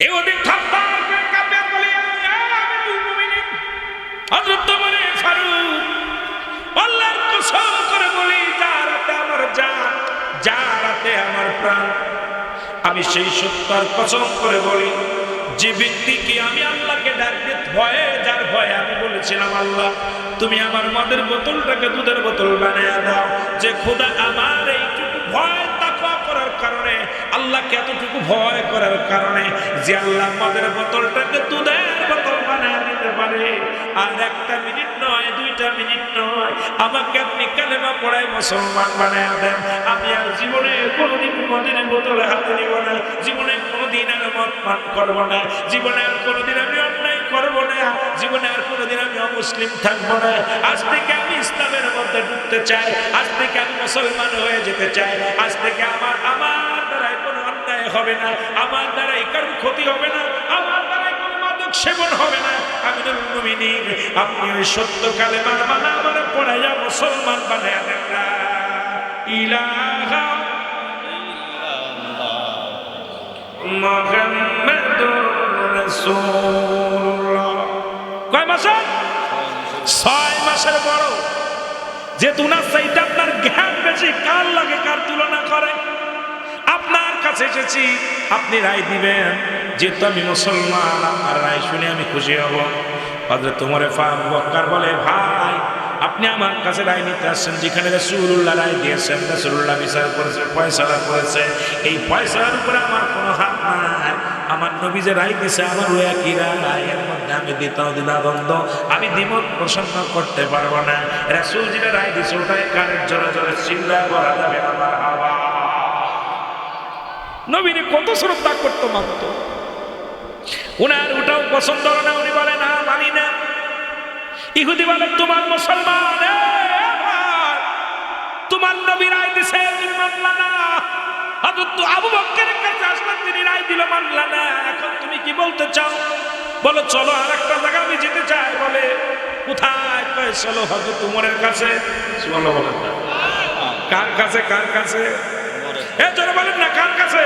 করে বলি আমি সেই সত্যার কসম করে বলি, যে ব্যক্তিকে আমি আল্লাহকে ডাকতে ভয়ে, যার ভয়ে আমি বলেছিলাম, আল্লাহ, তুমি আমার মদের বোতলটাকে দুধের বোতল বানিয়ে দাও। যে খোদা আমার এইটুকু ভয়, তাকওয়া করার কারণে আল্লাহকে এতটুকু ভয় করার কারণে যে আল্লাহ মদের বোতলটাকে দুধের বোতল বানিয়ে দিতে পারে। আর একটা মিনিট নয়, দুইটা মিনিট নয়। আমাকে আপনি কালেমা মুসলমান বানায় দেন। আমি আর জীবনে কোনোদিন মদিনের বোতলে হাতে নিব না। জীবনে কোনোদিন আর পান করব না। জীবনে আর কোনোদিন আমি অন্যায় করব না। জীবনে আর কোনোদিন আমি অমুসলিম থাকব না। আজ থেকে আমি ইসলামের মধ্যে ঢুকতে চাই। আজ থেকে আমি মুসলমান হয়ে যেতে চাই। আজ থেকে আমার আমার হবে না। আমার দ্বারাই কারও ক্ষতি হবে না। আমার দ্বারাই কোনো মাদক সেবন হবে না। আমি মুমিনিন, আপনি ওই সত্য কালে মানা আমার পড়াইয়া মুসলমান বানায় দেন না। ইলাহা মাসের যে আপনার জ্ঞান বেশি, কার লাগে কার তুলনা করে? কাছে এসেছি, আপনি রায় দিবেন। যেহেতু আমি মুসলমান, আপনার রায় শুনে আমি খুশি হব। হজরত তোমার ফারুক বক্কার বলে, ভাই, আপনি আমার কাছে রায় নিতে আসছেন যেখানে রসুল্লাহ রায় দিয়েছেন রসুল্লাহ বিচার করেছে পয়সারা করেছে। এই পয়সার উপরে আমার কোনো হাত নাই। আমার নবী যে রায় দিয়েছে আমার ওই একই রায়। এর মধ্যে আমি দিতাম দ্বিধাদ্বন্দ্ব আমি দ্বিমত প্রসন্ন করতে পারব না। রাসুল যেটা রায় দিয়েছে, ওটাই কারের জোরে জোরে চিল্লা করা যাবে আমার হাওয়া। নবীরে কত শ্রদ্ধা করতো মানত। উনার ওটাও পছন্দ না উনি বলে না মানি না। ইহুদি বলে তোমার মুসলমান তোমার নবী রায় দিছে তুমি মানলা না। আবু বকরের কাছে আসলাম তিনি রায় দিল মানলা না। এখন তুমি কি বলতে চাও? বলো চলো আর একটা জায়গা আমি যেতে চাই। বলে কোথায়? কয় চলো উমরের কাছে। চলো কার কাছে? কার কাছে? এ জোরে বলেন না, কার কাছে?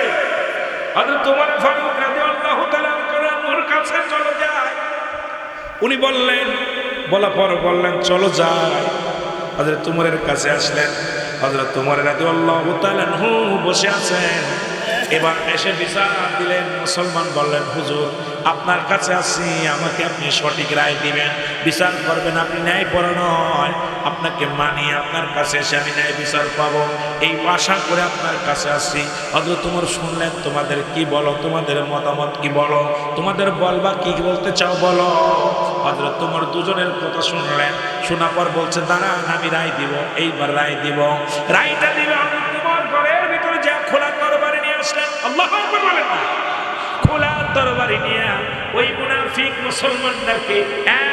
হযরত তোমার ফারুক রাদিয়াল্লাহু তাআলা ওর কাছে চলে যায়। উনি বললেন বলা পর বললেন, চলো যাই। হযরত তুমরের কাছে আসলেন। হযরত তুমর রাদিয়াল্লাহু তাআলা বসে আছেন। এবার এসে বিচার দিলেন মুসলমান বললেন, হুজুর, আপনার কাছে আসি আমাকে আপনি সঠিক রায় দিবেন। বিচার করবেন আপনি ন্যায় নয়। আপনাকে মানি আপনার কাছে এসে আমি ন্যায় বিচার পাবো। এই আশা করে আপনার কাছে আসি হয়তো তোমার শুনলেন, তোমাদের কি বলো? তোমাদের মতামত কি বলো? তোমাদের বলবা কি বলতে চাও বলো? হজরত তোমার দুজনের কথা শুনলেন। শোনার পর বলছে, দাঁড়ান, আমি রায় দিব। এইবার রায় দিব। রায়টা দিবে আসলেন আল্লাহ বলেন। খোলা তরবারি নিয়ে ওই মুনাফিক মুসলমানদেরকে এক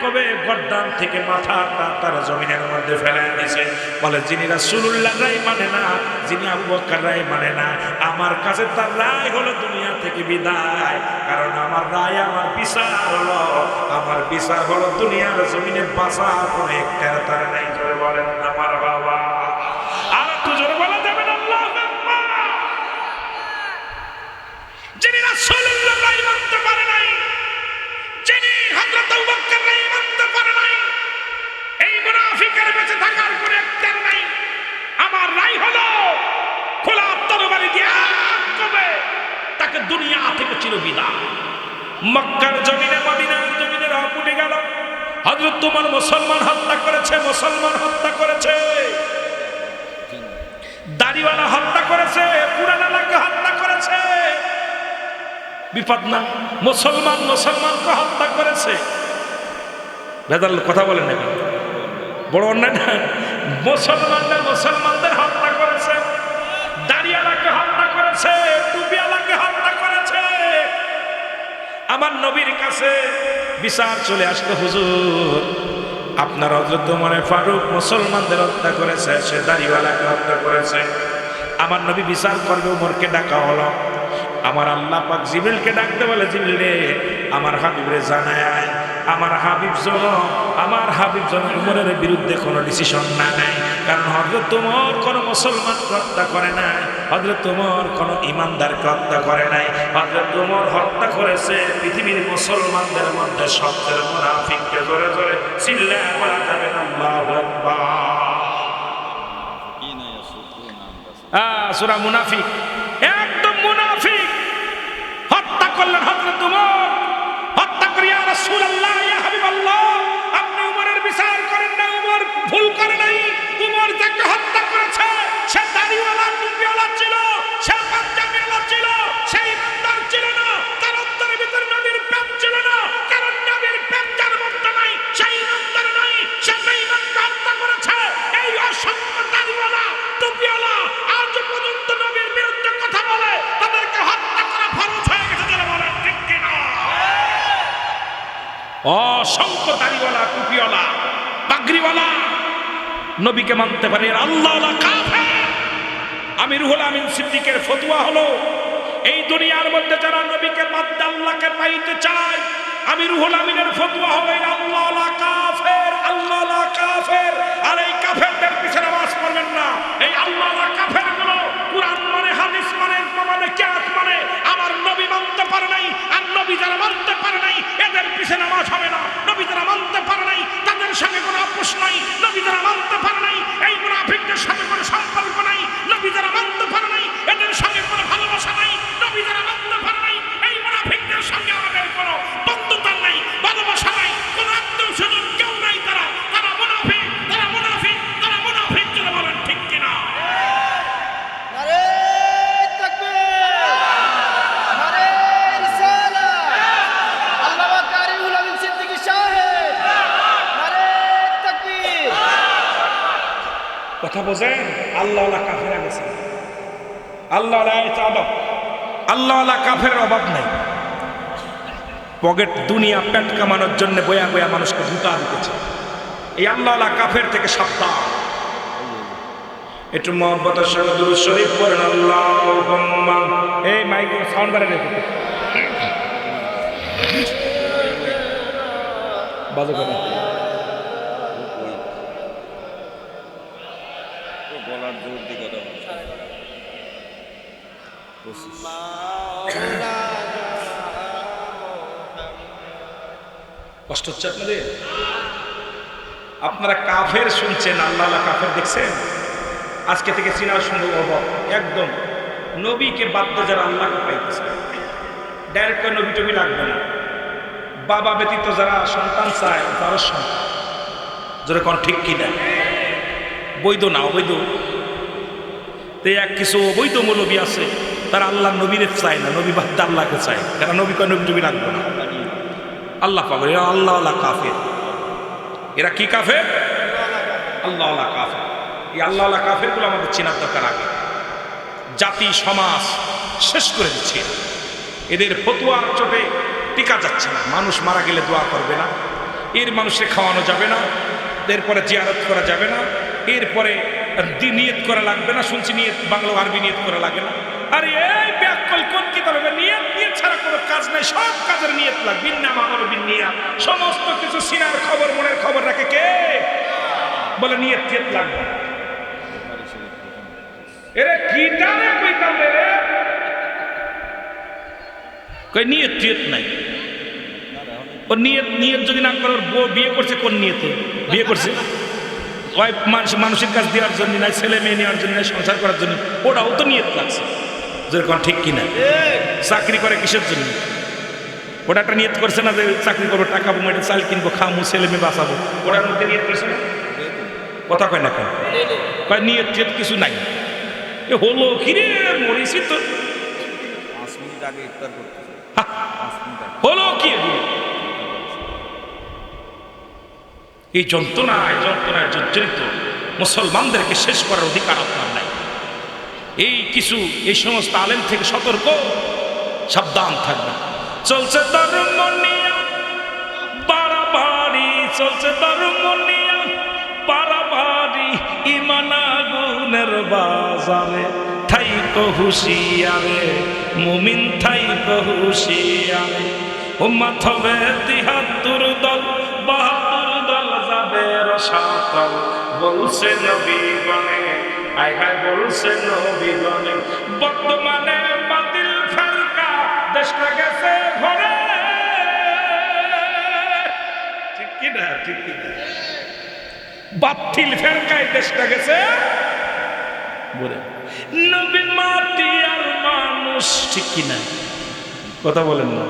কবে গর্দান থেকে মাথাটা তারা জমিনের মধ্যে ফেলে দিয়েছে। বলে, যিনি রাসূলুল্লাহ রায় মানে না, যিনি আবু বকর রায় মানে না, আমার কাছে তার রায় হলো দুনিয়া থেকে বিদায়। কারণ আমার রায়, আমার বিচার হলো, আমার বিচার হলো দুনিয়ার জমিনে বাঁচার কোনো একটা তার বেঁচে থাকার কোনো একটার নাই। আমার রায় হলো খোলা তরবারি দিয়ে তাকে দুনিয়া থেকে চিরবিদায়। মক্কার জমিনে, মদিনার জমিনে রাপুটে গেল। হযরত তোমার মুসলমান হত্যা করেছে, মুসলমান হত্যা করেছে। দাড়িওয়ালা হত্যা করেছে, পুরানালাকে হত্যা করেছে। বিপদ না মুসলমান, মুসলমানকে হত্যা করেছে। ভেদাল কথা বলেন না বড় অন্যায় না মুসলমানদের মুসলমানদের হত্যা করেছে, দাড়িয়ালাকে হত্যা করেছে করেছে। আমার নবীর কাছে বিচার চলে আসলো, হুজুর, আপনার হজরত মানে ফারুক মুসলমানদের হত্যা করেছে, সে দাড়িওয়ালাকে হত্যা করেছে। আমার নবী বিচার করবে, উমরকে ডাকা হলো। আমার আল্লাহ পাক জিবিলকে ডাকতে বলে জিবিল রে আমার হাবিবরে জানায়। আমার হাবিব জন, আমার হাবিব জন উমরের বিরুদ্ধে কোনো ডিসিশন না নেয়। কারণ হজরত তোমার কোনো মুসলমান হত্যা করে নাই হজরত তোমার কোনো ইমানদারকে হত্যা করে নাই হজরত তোমার হত্যা করেছে পৃথিবীর মুসলমানদের মধ্যে সবচেয়ে মুনাফিককে জোরে জোরে চিল্লা বলা যাবে না সূরা মুনাফিক, একদম মুনাফিক। হত্যা করলেন করে ইয়া রাসূলুল্লাহ অসংখ্য দাড়িওয়ালা, টুপিওয়ালা, পাগড়িওয়ালা। নবীকে মানতে পারে আল্লাহ আমি রুহুল আমিন সিদ্দিকের ফতুয়া হলো। এই দুনিয়ার মধ্যে যারা নবীকে বাদ আল্লাহকে পাইতে চায়, আমি রুহুল আমিনের ফতুয়া এই আল্লাহ কাফের আল্লাহ কাফের। আর এই কাফেরদের পিছনে নামাজ পড়বেন না। এই আল্লাহ কাফেরগুলো কুরআন মানে হাদিস মানে মানে কিয়াস মানে আমার নবী মানতে পারে নাই আর নবী যারা মানতে পারে নাই এদের পিছনে নামাজ হবে না। নবী যারা আল্লাহ আদব আল্লাহ কাফের অভাব নাই। পকেট দুনিয়া পেট কামানোর জন্য বয়া বয়া মানুষকে ধুতা দিতেছে। এই আল্লাহ কাফের থেকে সাবধান। একটু মোহব্বতের সঙ্গে শরীফ পড়েন। আল্লাহুম্মা। এই মাইক সাউন্ড বাড়ে রেখে বাজে কথা। গলার জোর কথা। পঁচিশ। কষ্ট হচ্ছে আপনাদের আপনারা কাফের শুনছেন, আল্লাহ কাফের দেখছেন? আজকে থেকে চিনার সম্ভব অভাব। একদম, নবীকে বাধ্য যারা আল্লাহকে পাইতেছে। ডাইরেক্ট করে নবী টবি লাগবে না। বাবা ব্যতীত যারা সন্তান চায়, তারও সন্তান। যারা কোন ঠিক কিনা বৈধ না অবৈধ? তো এক কিছু অবৈধ মৌলবী আছে। তারা আল্লাহ নবীরে চায় না, নবী বাদ আল্লাহকে চায়। তারা নবী কয়, নবী টবি লাগবে না। আল্লাহ পাগল, এরা আল্লাহ আল্লাহ কাফের। এরা কি কাফের? আল্লাহ আল্লাহ কাফের। এই আল্লাহ আল্লাহ কাফেরগুলো আমাদের চেনার দরকার আগে। জাতি, সমাজ শেষ করে দিচ্ছে। এদের ফতুয়ার চোটে টিকা যাচ্ছে না। মানুষ মারা গেলে দোয়া করবে না। এর মানুষে খাওয়ানো যাবে না। এরপরে জিয়ারত করা যাবে না। এরপরে নিয়ত করা লাগবে না। শুনছি নিয়ত বাংলা আরবি নিয়ত করা লাগে না। আরে এই ব্যাকল কোন কিতাবে? নিয়ত নিয়ত ছাড়া কোনো কাজ নাই, সব কাজের নিয়ত লাগবে বিন্না মামর বিন্নিয়া সমস্ত কিছু সিনার খবর, মনের খবর রাখে কে? বলে নিয়ত নিয়ত লাগবে। এরে কিটারে কইতাম রে কই নিয়ত টিয়ত নাই। ও নিয়ত নিয়ত যদি না করে বউ বিয়ে করছে কোন নিয়তে? বিয়ে করছে? ওই মানুষ, মানুষের কাছ দেওয়ার জন্য নাই, ছেলে মেয়ে নেওয়ার জন্য সংসার করার জন্য। ওটাও তো নিয়ত লাগছে। যেরকম ঠিক কিনা? চাকরি করে কিসের জন্য? ওটা একটা নিয়ত করছে না যে চাকরি করব টাকা পাবো এটা চাল কিনবো খামু ছেলে মেয়ে বাঁচাবো। ওটার মধ্যে নিয়ত করছে না? কথা কয় না কেন? কয় নিয়ত টিয়ত কিছু নাই। এ হলো কিরে মরিছি তো। পাঁচ মিনিট আগে ইফতার হলো কি? এই যন্ত্রণায় যন্ত্রণায় জর্জরিত মুসলমানদেরকে শেষ করার অধিকার আপনার এই কিছু, এই সমস্ত আলেম থেকে সতর্ক। সাবধান থাকবে। চলছে ধর্মনিয়া বাড়াবাড়ি চলছে ধর্মনিয়া বাড়াবাড়ি ইমান আগুনের বাজারে। থাই হুশিয়ারে। মুমিন থাই হুশিয়ারে। উম্মাত হবে তিহাত্তর দল, বাহাত্তর দল যাবে রসাতল। বলছে নবী গণে। আয় হায় বলছে নবীগণে বর্তমানে বাতিল ফেরকা, দেশটা গেছে ভরে ঠিক কি না ঠিক কি না বাতিল ফেরকায় দেশটা গেছে বলে নবী মাটি আর মানুষ, ঠিক কি না কথা বলেন না।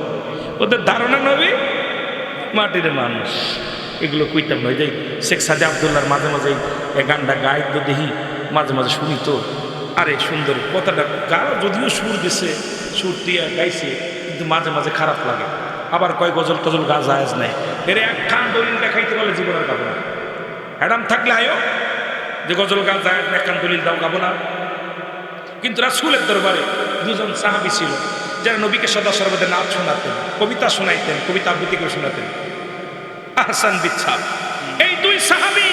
ওদের ধারণা নবী, মাটির মানুষ। এগুলো কইতাম নয় যাই শেখ সাজা আবদুল্লার মাঝে মাঝে এই গানটা গাই তো দেখি। মাঝে মাঝে শুনি তো। আরে সুন্দর, কথাটা গা যদিও সুর দিছে, সুর দিয়ে গাইছে, কিন্তু মাঝে মাঝে খারাপ লাগে। আবার কয় গজল টজল গা জায়েজ নাই। এর এক খান দলিল দেখাইতে পারলে জীবনের গাবো না। অ্যাডাম থাকলে আয়ো, যে গজল গান জায়েজ না একখান দলিল দাও, গাবো না। কিন্তু রাসুলের দরবারে দুজন সাহাবি ছিল, যারা নবীকে সদা সর্বদা নাচ শোনাতেন, কবিতা শোনাইতেন, কবিতা আবৃত্তি করে শোনাতেন। আহসান বিচ্ছাপ। এই দুই সাহাবি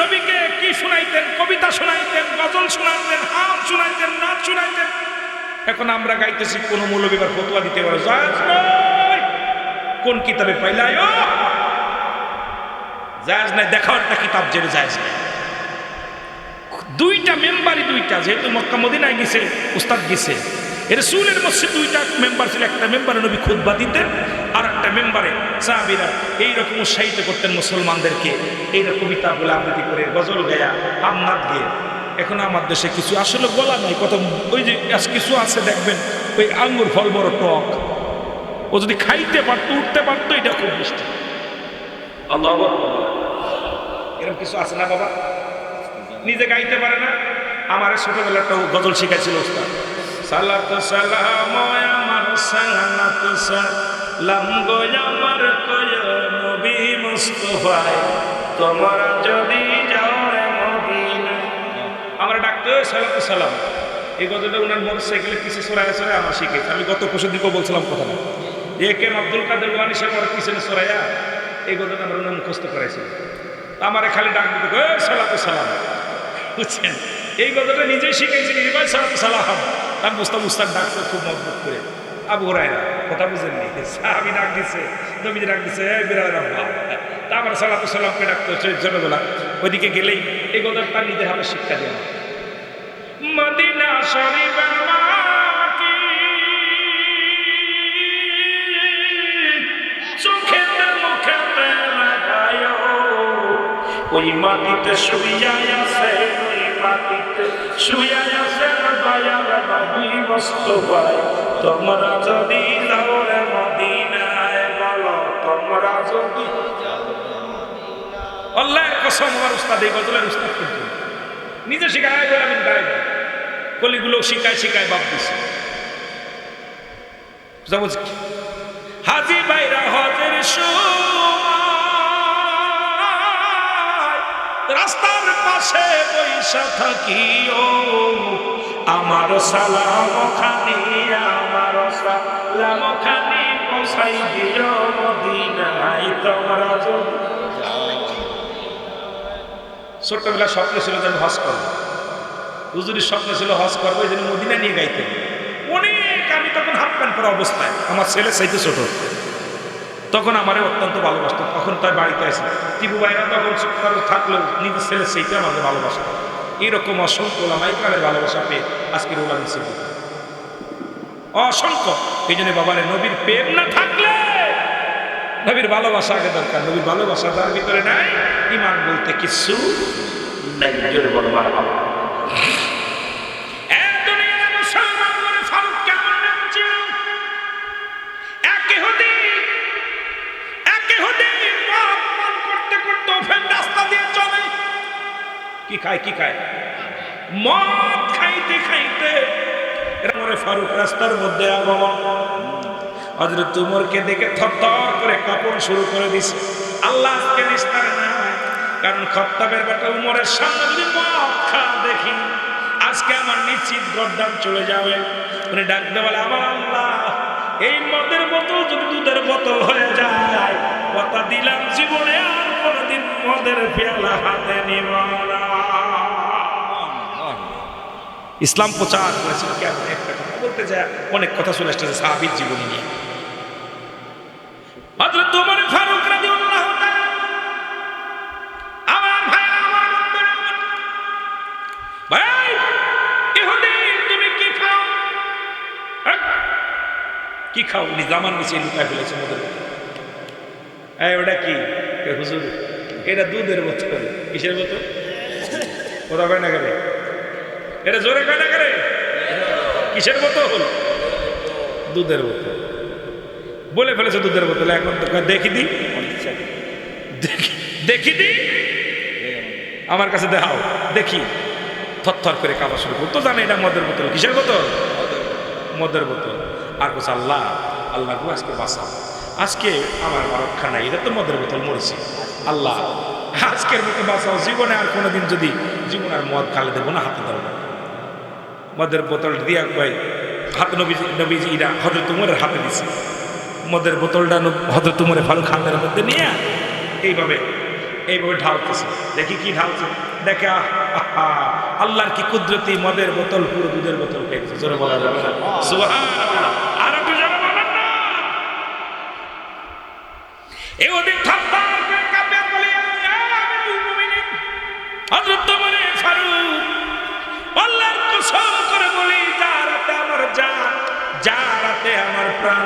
নবীকে কি শোনাইতেন, কবিতা শোনাইতেন, গজল শোনাইতেন হাম শোনাইতেন, নাচ শোনাইতেন? এখন আমরা গাইতেছি, কোন মৌলবীবার ফতুয়া দিতে পারে। কোন কিতাবে পাইলাই ও জায়েজ নাই, দেখাও একটা কিতাব জেনে জায়েজ নাই দুইটা মেম্বারই দুইটা, যেহেতু মক্কা মদিনায় গেছে, উস্তাদ গেছে। এর সুলের মধ্যে দুইটা মেম্বার ছিল, একটা মেম্বারে নবী খুদ্া দিতেন আর একটা মেম্বারে সাহাবিরা এইরকম উৎসাহিত করতেন মুসলমানদেরকে। এইরকম কবিতা বলে আবৃত্তি করে গজল গায়া আমনাথ গিয়ে। এখন আমার দেশে কিছু আসলে বলা নাই কত ওই যে কিছু আছে দেখবেন, ওই আঙ্গুর ফল বড় টক। ও যদি খাইতে পারতো, উঠতে পারতো, এটা খুব মিষ্টি। এরকম কিছু আছে না বাবা? নিজে গাইতে পারে না। আমার ছোটবেলা একটা গজল শিখাইছিল ওস্তাদ। সালাত সালাম আমার সালাত সালাম। গো আমার কয় নবী মুস্তফায় তোমরা যদি যাও মদিনা আমরা ডাকতে সালাত সালাম। এই গজলটা উনার মোটরসাইকেলে পিছে সরাই সরাই আমার শিখেছে আমি গত পরশু দিকেও বলছিলাম কথা না। এ কে আব্দুল কাদের ওয়ানি সাহেব আমার পিছনে সরাইয়া এই গজলটা আমরা উনার মুখস্থ করাইছিল আমারে খালি ডাক দিতে কয়, "এই সালাতু সালাম। বুঝছেন? এই কথাটা নিজেই শিখেছি ভাই সালাতু সালাম। আমি বুঝতাম উস্তাদ ডাকছে খুব মজবুত করে। আবু হরাইরা কথা বুঝেননি? আমি ডাক দিছে, নবীজি ডাক দিছে আব্বা তারপর সালাতু সালামকে ডাকতে ছোটবেলা ওইদিকে গেলেই এই কথাটা তার নিজের হাতে শিক্ষা দেওয়া মদিনা শরীফের ওই মাটিতে শুইয়াই আছে, ওই মাটিতে শুইয়াই আছে। নবী মুস্তফায় তোমরা যদি যাও মদিনায়, বলো তোমরা যদি আল্লাহর কসম আমার উস্তাদ, এই গজলের উস্তাদ নিজে শিখায় আমি শিখায় বাপ দিছে। রাস্তার পাশে বৈশা থাকিও। আমার সালাম খানি আমার সালাম খানি পৌঁছাই দিও মদিনায় তোমরা যদি ছোট্টবেলা স্বপ্ন ছিল যে আমি হজ করব। হুজুরির স্বপ্ন ছিল হজ করব, এই জন্য মদিনা নিয়ে গাইতেন অনেক, আমি তখন হাফ প্যান্ট পরা অবস্থায়। আমার ছেলে চাইতে ছোট। তখন আমারে অত্যন্ত ভালোবাসত, তখন তার বাড়িতে আসে। টিপু ভাইরা তখন কারও থাকলেও নিজের ছেলে সেইটা আমাকে ভালোবাসত এইরকম অসংখ্য ওলামাইকারের ভালোবাসা পেয়ে আজকের ওলা মিছিল অসংখ্য। এই জন্য বাবারে নবীর প্রেম না থাকলে নবীর ভালোবাসা আগে দরকার। নবীর ভালোবাসা তার ভিতরে নাই ইমান বলতে কিছু নাই। জোরে কি খায় কি খায়? মদ খাইতে খাইতে এরা মনে ফারুক রাস্তার মধ্যে আগমন। হজরত তুমরকে দেখে থরথর করে কাপড় শুরু করে দিছে। আল্লাহ আজকে নিস্তার নাই কারণ খত্তাবের বেটা উমরের সামনে যদি মদ দেখি আজকে আমার নিশ্চিত গরদান চলে যাবে। উনি ডাকতে বলে, আমার আল্লাহ এই মদের বোতল যদি দুধের বোতল হয়ে যায়, কথা দিলাম জীবনে আর কোনদিন মদের পেয়ালা হাতে নিব ইসলাম প্রচার করেছিল কেমন একটা কথা বলতে যায় অনেক কথা চলে এসেছে সাহাবির জীবনী নিয়ে। মাত্র তোমার ফারুক খাও? উনি জামান নিচে লুকায় ফেলেছে মদের বোতল এই, ওটা কি? হুজুর, এটা দুধের বোতল। কিসের বোতল? ওরা কয় না করে এটা জোরে কয় না করে কিসের বোতল? দুধের বোতল। বলে ফেলেছে দুধের বোতল। এখন তো দেখি দি। দেখি দি। আমার কাছে দেখাও, দেখি। থরথর করে কাঁপা শুরু করতো জানে এটা মদের বোতল। কিসের বোতল? মদের বোতল। আর কোথাও আল্লাহ আল্লাহ গো, আজকে বাঁচাও। আজকে আমার রক্ষা নাই। এটা তো মদের বোতল মরেছি। আল্লাহ, আজকের মতো বাঁচাও। জীবনে আর কোনোদিন যদি জীবন আর মদ খালে দেবো না, হাতে না। মদের বোতল দিয়া ভাই, হাত নবীজি নবীজি ইরা হজরত উমরের হাতে দিছে। মদের বোতলটা নব- হজরত উমরে ফারুক খানের মধ্যে নিয়ে এইভাবে এইভাবে ঢালতেছে। দেখি কি ঢালছে। দেখে আল্লাহর কি কুদরতি মদের বোতল, পুরো দুধের বোতল খেয়েছে জোরে বলা যাবে না। বলে, করে বলি যার আমার আমার প্রাণ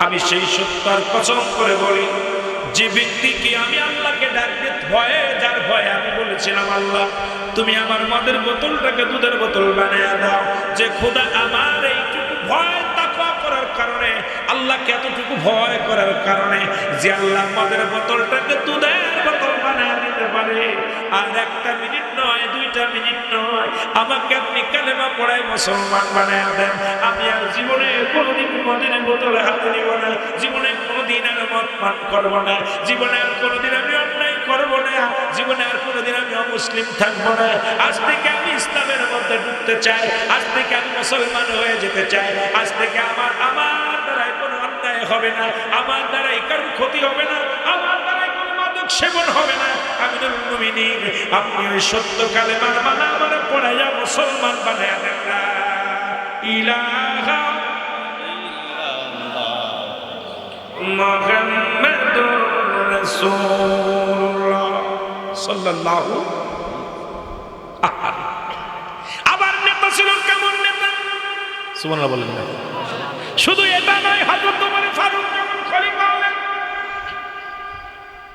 আমি সেই সত্যার কসম করে বলি যে ব্যক্তিকে আমি আল্লাহকে ডাকতে ভয়ে যার ভয়ে আমি বলেছিলাম আল্লাহ তুমি আমার মদের বোতলটাকে দুধের বোতল বানিয়ে দাও। যে খোদা আমার এইটুকু ভয় কারণে, আল্লাহকে এতটুকু ভয় করার কারণে যে আল্লাহ মদের বোতলটাকে দুধের বোতল বানায় দিতে পারে। আর একটা মিনিট নয়, দুইটা মিনিট নয়। আমাকে আপনি কালেমা পড়ায় মুসলমান বানায় দেন। আমি আর জীবনে কোনোদিন মদের বোতলে হাতে নিব না। জীবনে কোনোদিন আর করব না। জীবনে আর কোনোদিন আমি অন্যায় করব না। জীবনে আর কোনোদিন আমি অমুসলিম থাকব না। আজ থেকে আমি ইসলামের মধ্যে ঢুকতে চাই। আজ থেকে আমি মুসলমান হয়ে যেতে চাই। আজ থেকে আমার আমার দ্বারাই কোনো অন্যায় হবে না। আমার দ্বারাই কারোর ক্ষতি হবে না। আমার দ্বারাই কোনো মাদক সেবন হবে না। আমিনুল মুমিনিন, আপনি ওই সত্য কালে মানা আমার পড়াইয়া মুসলমান বানায় দেন না। ইলাহা মুহাম্মাদুর রাসূলুল্লাহ সাল্লাল্লাহু আহা। আবার নেতা ছিল কেমন নেতা? সুবহানাল্লাহ বলেন না। শুধু এটা নয় হযরত ওমর ফারুক যখন খলিফা হলেন।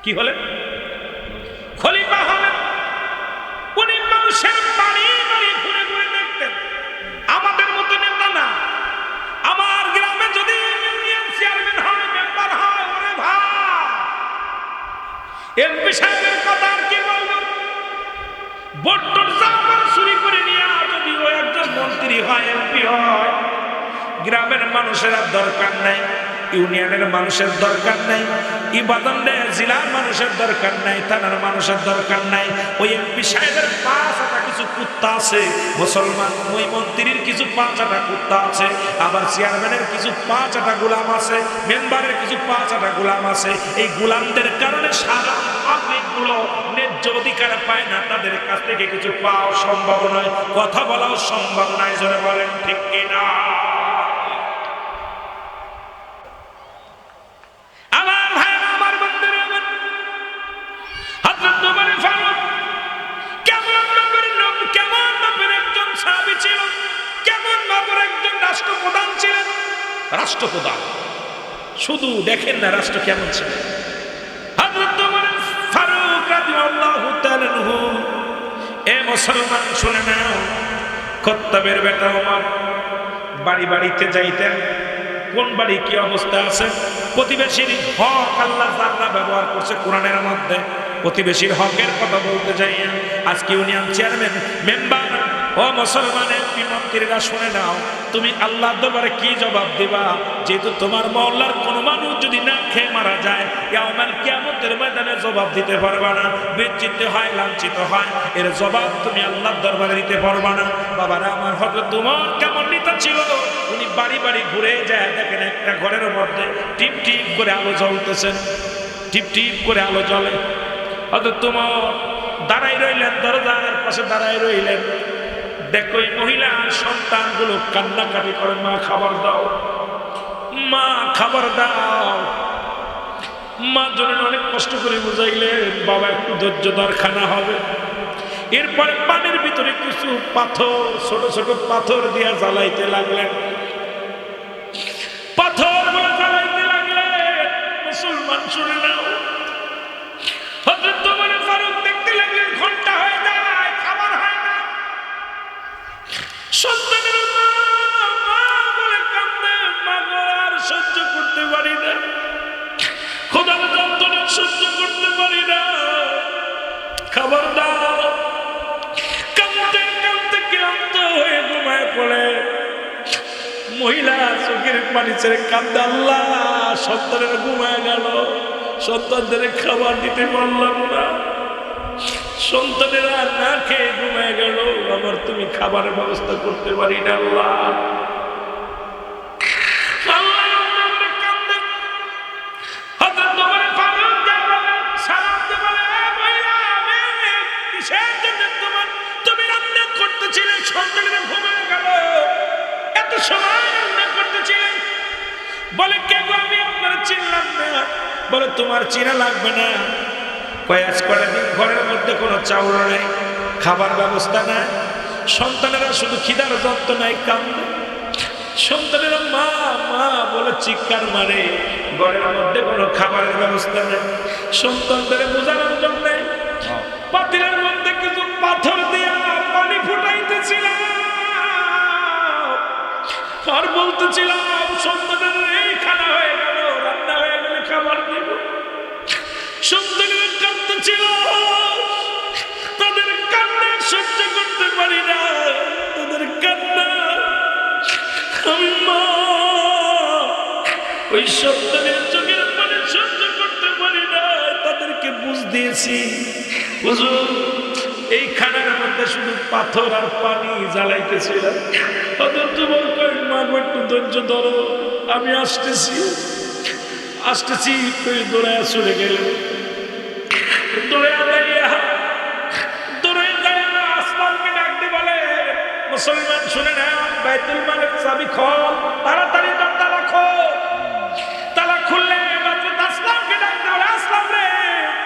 কি হলেন? খলিফা হলেন। এমপি সাহেবের কথা আর কি বলব? বট্টর জামান চুরি করে নিয়ে যদি ও একজন মন্ত্রী হয়, এমপি হয়, গ্রামের মানুষেরা দরকার নাই। ইউনিয়নের মানুষের দরকার নাই ইবাদন্ডে জেলার মানুষের দরকার নাই, থানার মানুষের দরকার নাই। ওই এমপি সাহেবের পাঁচ আটা কিছু কুত্তা আছে, মুসলমান, ওই মন্ত্রীর কিছু পাঁচ আটা কুত্তা আছে, আবার চেয়ারম্যানের কিছু পাঁচ আটা গোলাম আছে, মেম্বারের কিছু পাঁচ আটা গোলাম আছে। এই গোলামদের কারণে সারা পাবলিকগুলো ন্যায্য অধিকার পায় না, তাদের কাছ থেকে কিছু পাওয়া সম্ভব নয়, কথা বলাও সম্ভব নয়, জোরে বলেন ঠিক কিনা? কেমন মাপের একজন সাহাবী ছিল, কেমন মাপের একজন রাষ্ট্রপ্রধান ছিলেন? রাষ্ট্রপ্রধান। শুধু দেখেন না রাষ্ট্র কেমন ছিল। হযরত ওমর ফারুক রাদিয়াল্লাহু তাআলা এ মুসলমান, শুনে নাও। কত্তাবের বেটা ওমর, বাড়ি বাড়িতে যাইতেন। কোন বাড়ি কি অবস্থা আছে? প্রতিবেশীর হক আল্লাহ তাআলা ব্যবহার করছে কোরআনের মধ্যে। প্রতিবেশীর হকের কথা বলতে চাই আজকে ইউনিয়ন চেয়ারম্যান, মেম্বার। ও মুসলমানের এমপি মন্ত্রীরা, শুনে নাও, তুমি আল্লাহ দরবারে কি জবাব দিবা? যেহেতু তোমার মহল্লার কোনো মানুষ যদি না খেয়ে মারা যায় ইয়ামাল কিয়ামতের ময়দানে জবাব দিতে পারবা না। বিচ্ছিত হয়, লাঞ্ছিত হয়। এর জবাব তুমি আল্লাহর দরবারে দিতে পারবা না। বাবারা, আমার হযরত তোমার কেমন নেতা ছিল উনি বাড়ি বাড়ি ঘুরে যায়, দেখেন একটা ঘরের মধ্যে টিপ টিপ করে আলো জ্বলতেছেন টিপ টিপ করে আলো জ্বলে। হয়তো দাঁড়াই রইলেন, দরজার পাশে দাঁড়াই রইলেন। দেখো এই মহিলা সন্তানগুলো কান্নাকাটি করে, মা, খাবার দাও। মা, খাবার দাও। মা জন্য অনেক কষ্ট করে বুঝাইলেন, বাবা, একটু ধৈর্য দরখানা হবে। এরপরে পানির ভিতরে কিছু পাথর, ছোট ছোট পাথর দিয়া জ্বালাইতে লাগলেন। পাথর পাথর সন্তানের বলে কান্দে সহ্য করতে পারি না। খোদার যন্ত্রণা সহ্য করতে পারি না। খাবার দাও কাঁদতে কাঁদতে ক্লান্ত হয়ে ঘুমায় পড়ে। মহিলা চোখের পানি ছেড়ে কান্দে আল্লাহ, সন্তানের ঘুমায় গেল। সন্তানদের খাবার দিতে পারলাম না। সন্তানেরা না খেয়ে ঘুমায় গেল আমার তুমি খাবারের ব্যবস্থা করতে পারি না আল্লাহ। আল্লাহ, আমরা কাঁদতে হযরত ওমর ফারুক যা বলেন, সালাম দিয়ে বলে, "এ মহিলা, মেয়ে, কিসের জন্য তোমার? তুমি রান্না করতেছিলে সন্তানেরা ঘুমিয়ে গেল। এত সময় রান্না করতেছিলেন বলে কে গো আমি? আপনার চিনলাম না। বলে তোমার চিনা লাগবে না। কয়াজ কটা দিন ঘরের মধ্যে কোনো চাউল নেই খাবার ব্যবস্থা নাই। সন্তানেরা শুধু খিদার যত্ন নাই কান্দে। সন্তানেরা মা মা বলে চিৎকার মারে ঘরের মধ্যে কোনো খাবারের ব্যবস্থা নেই। সন্তানদের বোঝানোর জন্য হ্যাঁ। পাতিলের মধ্যে কিছু পাথর দিয়া পানি ফুটাইতেছিলাম। আর বলতেছিলাম সন্তানের এই খানা হয়ে গেল রান্না হয়ে গেলে খাবার দিব। পারি না, তাদের কান্না। আমি ওই সন্তানের চোখের পানি সহ্য করতে পারি না, তাদেরকে বুঝ দিয়েছি। হুজুর, এই খানার মধ্যে শুধু পাথর আর পানি জ্বালাইতেছিলাম। তাদের তো বলবেন মা একটু ধৈর্য ধরো, আমি আসতেছি। আসতেছি, তুই দৌড়ায় চলে গেল। মুসলমান শুনে না বাইতুল মালের চাবি খোল, তাড়াতাড়ি তোর তালা খোল তালা খুললে হযরত আসলামকে ডাকতে বলে আসলাম রে,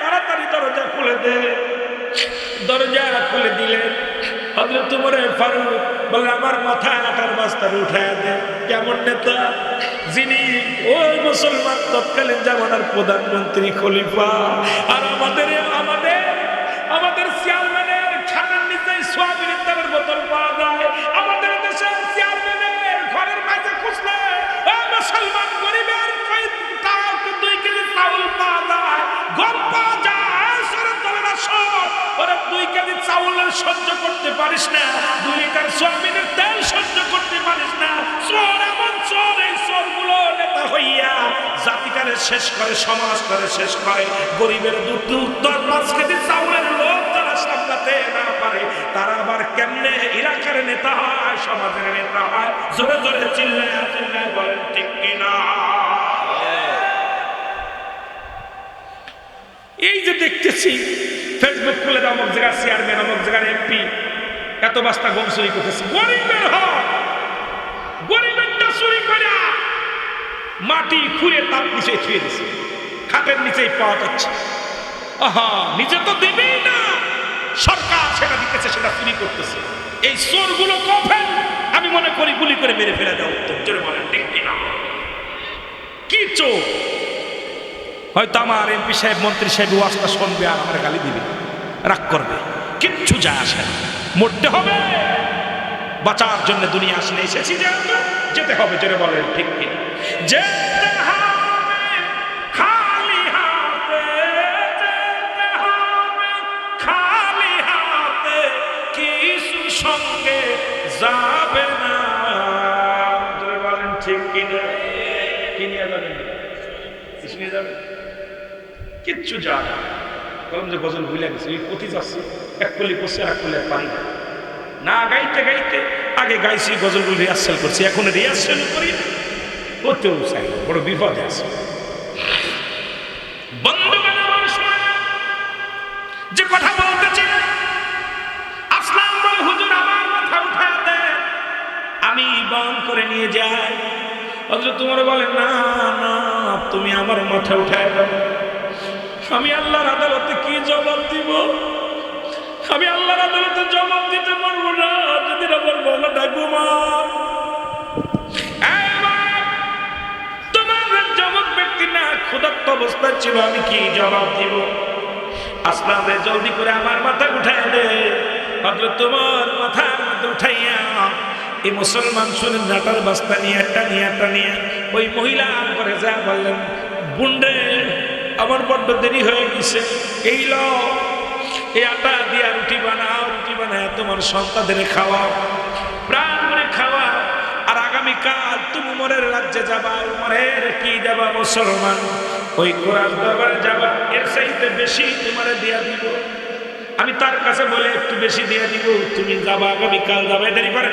তাড়াতাড়ি দরজা খুলে দে। দরজা খুলে দিলেন হজরত তোমারে ফারুক বলে, আমার মাথায় আটার বাস্তার উঠায় দে। কেমন নেতা? যিনি ওই মুসলমান তৎকালীন জামানার প্রধানমন্ত্রী খলিফা। আর আমাদের আমাদের আমাদের চেয়ারম্যানের দুই কেজি চাউল না সব দুই কেজি চাউলের সহ্য করতে পারিস না, দুই লিটার সোয়াবিনের তেল সহ্য করতে পারিস না। চোর এমন চোর, এই চোরগুলো নেতা হইয়া জাতিকারে শেষ করে সমাজ করে শেষ করে। গরিবের দুধ উত্তর পাঁচ কেজি চাউলের লোক তারা সামলাতে না তারা আবার কেমনে এলাকার নেতা হয়, সমাজের নেতা হয়? জোরে জোরে চিল্লায় চিল্লায় বলেন, ঠিক কিনা? এই যে দেখতেছি ফেসবুক খুলে দাও অমুক চেয়ারম্যান অমুক জায়গার এমপি এত বাস্তা গম চুরি করতেছে। গরিবের হক গরিবেরটা চুরি করে মাটি খুঁড়ে তার নিচে ছুঁয়ে দিছে। খাটের নিচেই পাওয়া যাচ্ছে আহা, নিজে তো দেবেই না। সরকার সেটা দিতেছে, সেটা চুরি করতেছে। এই চোরগুলো কফেন, আমি মনে করি গুলি করে মেরে ফেলে দেওয়া উত্তম। জোরে বলেন, ঠিক কিনা? কি চোর? হয়তো আমার এমপি সাহেব, মন্ত্রী সাহেব ওয়াজটা শুনবে আর আমার গালি দিবে। রাগ করবে। কিচ্ছু যায় আসে না। মরতে হবে। বাঁচার জন্য দুনিয়া আসলে এসেছি যেহেতু, যেতে হবে, জোরে বলেন, ঠিক কি যেতে যাবে না। বলেন ঠিক কিনা কি নিয়ে যাবেন? কিছু নিয়ে যাবেন? কিচ্ছু না। বললাম যে গজল ভুলে গেছে এই পতি যাচ্ছে। এক কলি করছে এক কলি পারি না না গাইতে গাইতে আগে গাইছি গজলগুলো রিহার্সেল করছি। এখন রিহার্সেল করি না। করতেও চাই বড় বিপদে আছে। শোনেন, যে কথা বলতেছি আসলাম আমি বন করে নিয়ে যাই। হজরত তোমার বলে না না, তুমি আমার মাথা উঠায় দাও। আমি আল্লাহর আদালতে কি জবাব দিব? আমি আল্লাহর আদালতে জবাব দিতে পারব না। যদি আমার বলা ডাকবো মা আমি কি জবাব দিব? আসলাম জলদি করে আমার তোমার মাথার মধ্যে উঠাইয়া এই মুসলমান শুনে নাটার বাস্তা নিয়ে একটা নিয়ে একটা নিয়ে। ওই মহিলা করে যা বললেন, বুন্ডে, আমার বড্ড দেরি হয়ে গেছে। এই ল এই আটা দিয়া রুটি বানাও, রুটি বানায় তোমার সন্তানদের খাওয়াও, প্রাণ করে খাওয়া আর আগামীকাল তুমি উমরের রাজ্যে যাবা, উমরের কি যাবা মুসলমান? ওই কোরআন দরবারে যাবা, এর চাইতে বেশি তোমারে দিয়া দিব। আমি তার কাছে বলে একটু বেশি দিয়ে দিব, তুমি যাবা, আগামীকাল যাবে দেরি করে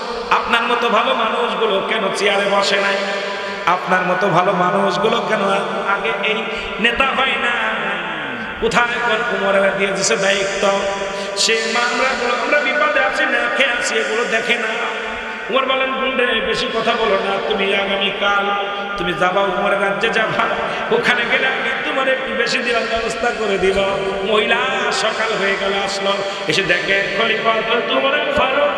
আপনার মতো ভালো মানুষগুলো কেন চেয়ারে বসে নাই? আপনার মতো ভালো মানুষগুলো কেন আগে এই নেতা হয় না কোথায় কোন উমরের দিয়ে দিছে দায়িত্ব? সে আমরা আমরা বিপদে আছি, না খেয়ে আছি, এগুলো দেখে না। উমর বলেন, গুন্ডে, বেশি কথা বলো না, তুমি আগামীকাল তুমি যাবা উমরের রাজ্যে যাবা। ওখানে গেলে আমি তোমার একটু বেশি দেওয়ার ব্যবস্থা করে দিব। মহিলা সকাল হয়ে গেল, আসলো। এসে দেখে খলিফা তোমার ফারুক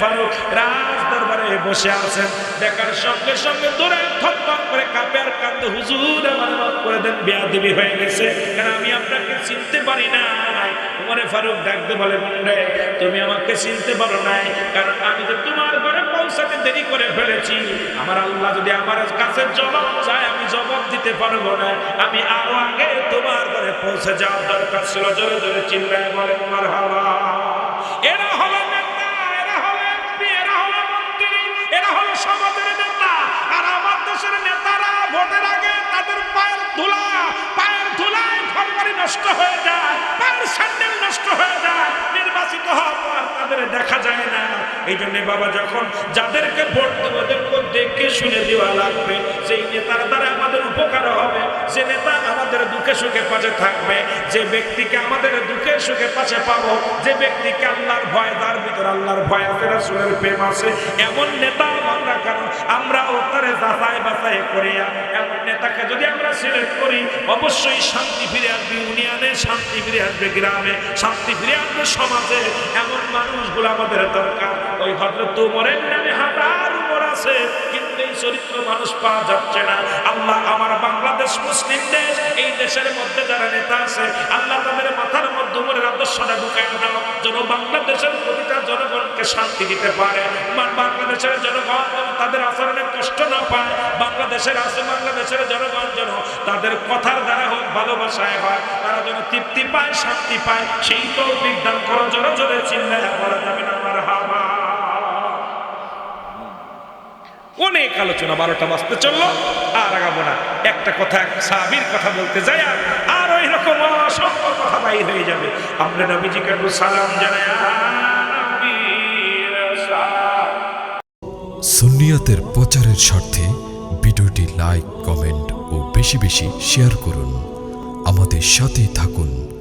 ফারুক রাজ দরবারে বসে আছেন। দেখার সঙ্গে সঙ্গে দৌড়ে থরথর করে কাঁপে আর কাঁদতে হুজুর আমার মাফ করে দেন, বেয়াদবি হয়ে গেছে। কারণ আমি আপনাকে চিনতে পারি না? উমরে ফারুক ডাকতে বলে, মুন্ডে, তুমি আমাকে চিনতে পারো নাই। কারণ আমি তো তোমার ঘরে পৌঁছাতে দেরি করে ফেলেছি। আমার আল্লাহ যদি আমার কাছে জবাব চায়, আমি জবাব দিতে পারব না। আমি আরও আগে তোমার ঘরে পৌঁছে যাওয়ার দরকার ছিল। জোরে জোরে চিল্লায় বলে তোমার হাওয়া সমাজের নেতা আর আমার দেশের নেতারা ভোটের আগে তাদের পায়ের ধুলা, পায়ের ধুলায় ঘর নষ্ট হয়ে যায়, পায়ের স্যান্ডেল নষ্ট হয়ে যায়, নির্বাচিত হওয়ার পর তাদের দেখা যায় না। এই জন্যে বাবা, যখন যাদেরকে ভোট দেবো ওদেরকে দেখে শুনে দেওয়া লাগবে? সেই নেতার দ্বারা আমাদের উপকার হবে, যে নেতা আমাদের দুঃখে সুখে পাশে থাকবে, যে ব্যক্তিকে আমাদের দুঃখে সুখে পাশে পাবো, যে ব্যক্তিকে আল্লাহর ভয়, তার ভিতর আল্লাহর ভয় আছে, রাসূলের প্রেম আছে, এমন নেতা আমরা কারণ আমরা তারে যাচাই বাছাই করিয়া এমন নেতাকে যদি আমরা সিলেক্ট করি, অবশ্যই শান্তি ফিরে আসবে ইউনিয়নে, শান্তি ফিরে আসবে গ্রামে, শান্তি ফিরে আসবে সমাজে। এমন মানুষগুলো আমাদের দরকার। ওই হজরত উমরের নামে হাজার উমর আছে, কিন্তু এই চরিত্র মানুষ পাওয়া যাচ্ছে না। আল্লাহ আমার বাংলাদেশ মুসলিম দেশ এই দেশের মধ্যে যারা নেতা আছে, আল্লাহ তাদের মাথার মধ্যে আদর্শটা ঢুকায় দাও যেন বাংলাদেশের প্রতিটা জনগণকে শান্তি দিতে পারে। বাংলাদেশের জনগণ তাদের আচরণে কষ্ট না পায়। বাংলাদেশের আছে, বাংলাদেশের জনগণ যেন তাদের কথার দ্বারা হোক, ভালোবাসায় হয়। তারা যেন তৃপ্তি পায়, শান্তি পায়। সেই তো বিজ্ঞান করো, জোরে জোরে চিল্লায় বলা যাবে না। অনেক আলোচনা বারোটা বাজতে চলল, আর আগাবো না। একটা কথা সাবির কথা বলতে যাই আর ওই রকম অসংখ্য কথা বাইর হয়ে যাবে। আমরা নবীজিকে একটু সালাম জানাই। সুন্নিয়াতের প্রচারের স্বার্থে ভিডিওটি লাইক, কমেন্ট ও বেশি বেশি শেয়ার করুন। আমাদের সাথে থাকুন।